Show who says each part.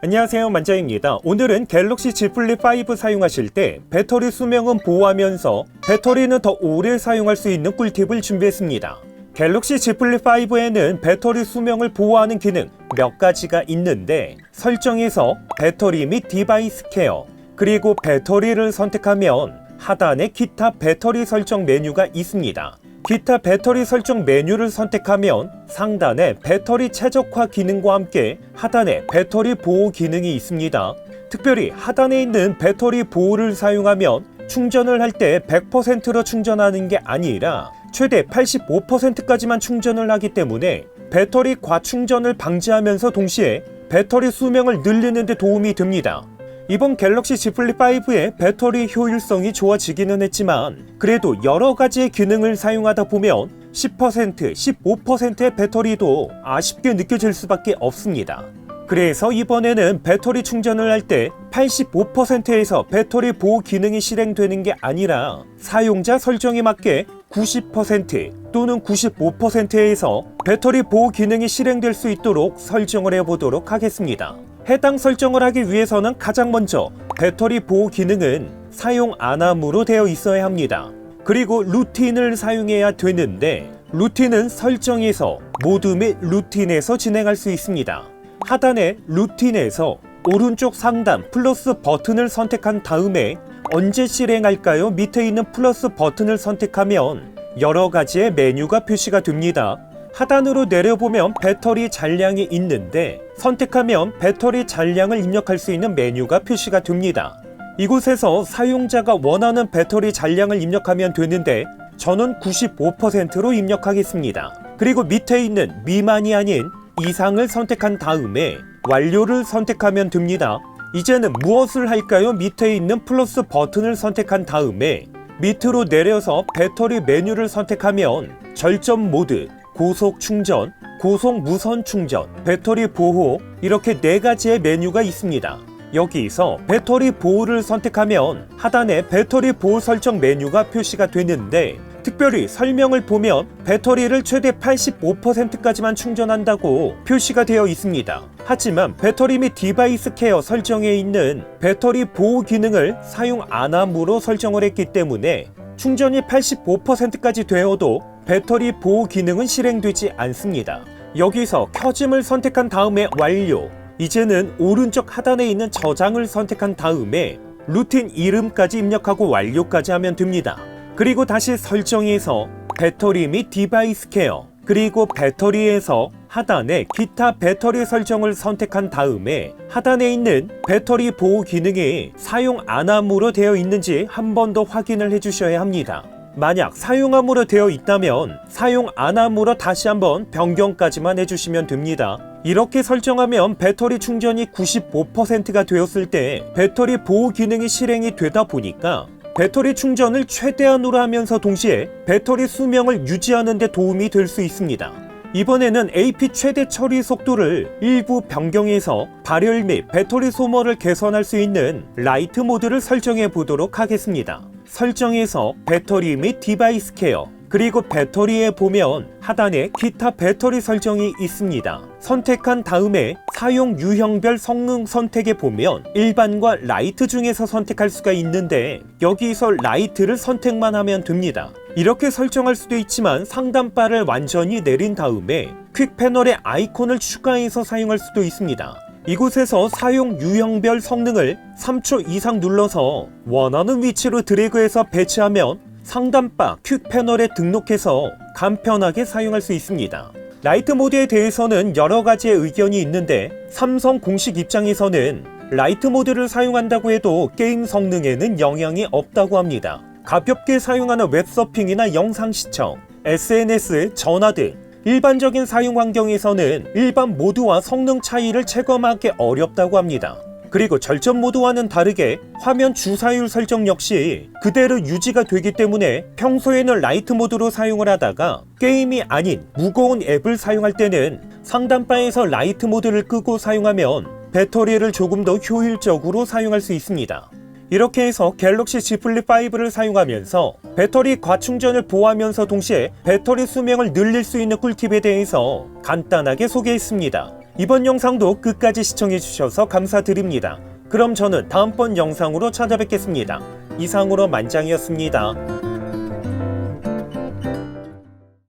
Speaker 1: 안녕하세요 만자입니다. 오늘은 갤럭시 Z 플립 5 사용하실 때 배터리 수명은 보호하면서 배터리는 더 오래 사용할 수 있는 꿀팁을 준비했습니다. 갤럭시 Z 플립 5에는 배터리 수명을 보호하는 기능 몇 가지가 있는데 설정에서 배터리 및 디바이스 케어 그리고 배터리를 선택하면 하단에 기타 배터리 설정 메뉴가 있습니다. 기타 배터리 설정 메뉴를 선택하면 상단에 배터리 최적화 기능과 함께 하단에 배터리 보호 기능이 있습니다. 특별히 하단에 있는 배터리 보호를 사용하면 충전을 할 때 100%로 충전하는 게 아니라 최대 85%까지만 충전을 하기 때문에 배터리 과충전을 방지하면서 동시에 배터리 수명을 늘리는 데 도움이 됩니다. 이번 갤럭시 Z 플립 5의 배터리 효율성이 좋아지기는 했지만 그래도 여러 가지의 기능을 사용하다 보면 10%, 15%의 배터리도 아쉽게 느껴질 수밖에 없습니다. 그래서 이번에는 배터리 충전을 할 때 85%에서 배터리 보호 기능이 실행되는 게 아니라 사용자 설정에 맞게 90% 또는 95%에서 배터리 보호 기능이 실행될 수 있도록 설정을 해보도록 하겠습니다. 해당 설정을 하기 위해서는 가장 먼저 배터리 보호 기능은 사용 안 함으로 되어 있어야 합니다. 그리고 루틴을 사용해야 되는데 루틴은 설정에서 모드 및 루틴에서 진행할 수 있습니다. 하단의 루틴에서 오른쪽 상단 플러스 버튼을 선택한 다음에 언제 실행할까요? 밑에 있는 플러스 버튼을 선택하면 여러 가지의 메뉴가 표시가 됩니다. 하단으로 내려보면 배터리 잔량이 있는데 선택하면 배터리 잔량을 입력할 수 있는 메뉴가 표시가 됩니다. 이곳에서 사용자가 원하는 배터리 잔량을 입력하면 되는데 저는 95%로 입력하겠습니다. 그리고 밑에 있는 미만이 아닌 이상을 선택한 다음에 완료를 선택하면 됩니다. 이제는 무엇을 할까요? 밑에 있는 플러스 버튼을 선택한 다음에 밑으로 내려서 배터리 메뉴를 선택하면 절전 모드, 고속 충전, 고속 무선 충전, 배터리 보호 이렇게 네 가지의 메뉴가 있습니다. 여기서 배터리 보호를 선택하면 하단에 배터리 보호 설정 메뉴가 표시가 되는데 특별히 설명을 보면 배터리를 최대 85%까지만 충전한다고 표시가 되어 있습니다. 하지만 배터리 및 디바이스 케어 설정에 있는 배터리 보호 기능을 사용 안 함으로 설정을 했기 때문에 충전이 85%까지 되어도 배터리 보호 기능은 실행되지 않습니다. 여기서 켜짐을 선택한 다음에 완료. 이제는 오른쪽 하단에 있는 저장을 선택한 다음에 루틴 이름까지 입력하고 완료까지 하면 됩니다. 그리고 다시 설정에서 배터리 및 디바이스 케어 그리고 배터리에서 하단에 기타 배터리 설정을 선택한 다음에 하단에 있는 배터리 보호 기능이 사용 안 함으로 되어 있는지 한 번 더 확인을 해 주셔야 합니다. 만약 사용함으로 되어 있다면 사용 안 함으로 다시 한번 변경까지만 해주시면 됩니다. 이렇게 설정하면 배터리 충전이 95%가 되었을 때 배터리 보호 기능이 실행이 되다 보니까 배터리 충전을 최대한으로 하면서 동시에 배터리 수명을 유지하는 데 도움이 될 수 있습니다. 이번에는 AP 최대 처리 속도를 일부 변경해서 발열 및 배터리 소모를 개선할 수 있는 라이트 모드를 설정해 보도록 하겠습니다. 설정에서 배터리 및 디바이스 케어 그리고 배터리에 보면 하단에 기타 배터리 설정이 있습니다. 선택한 다음에 사용 유형별 성능 선택에 보면 일반과 라이트 중에서 선택할 수가 있는데 여기서 라이트를 선택만 하면 됩니다. 이렇게 설정할 수도 있지만 상단바를 완전히 내린 다음에 퀵 패널에 아이콘을 추가해서 사용할 수도 있습니다. 이곳에서 사용 유형별 성능을 3초 이상 눌러서 원하는 위치로 드래그해서 배치하면 상단바 퀵 패널에 등록해서 간편하게 사용할 수 있습니다. 라이트 모드에 대해서는 여러 가지의 의견이 있는데 삼성 공식 입장에서는 라이트 모드를 사용한다고 해도 게임 성능에는 영향이 없다고 합니다. 가볍게 사용하는 웹서핑이나 영상 시청, SNS, 전화 등 일반적인 사용 환경에서는 일반 모드와 성능 차이를 체감하기 어렵다고 합니다. 그리고 절전 모드와는 다르게 화면 주사율 설정 역시 그대로 유지가 되기 때문에 평소에는 라이트 모드로 사용을 하다가 게임이 아닌 무거운 앱을 사용할 때는 상단바에서 라이트 모드를 끄고 사용하면 배터리를 조금 더 효율적으로 사용할 수 있습니다. 이렇게 해서 갤럭시 Z 플립 5를 사용하면서 배터리 과충전을 보호하면서 동시에 배터리 수명을 늘릴 수 있는 꿀팁에 대해서 간단하게 소개했습니다. 이번 영상도 끝까지 시청해주셔서 감사드립니다. 그럼 저는 다음번 영상으로 찾아뵙겠습니다. 이상으로 만장이었습니다.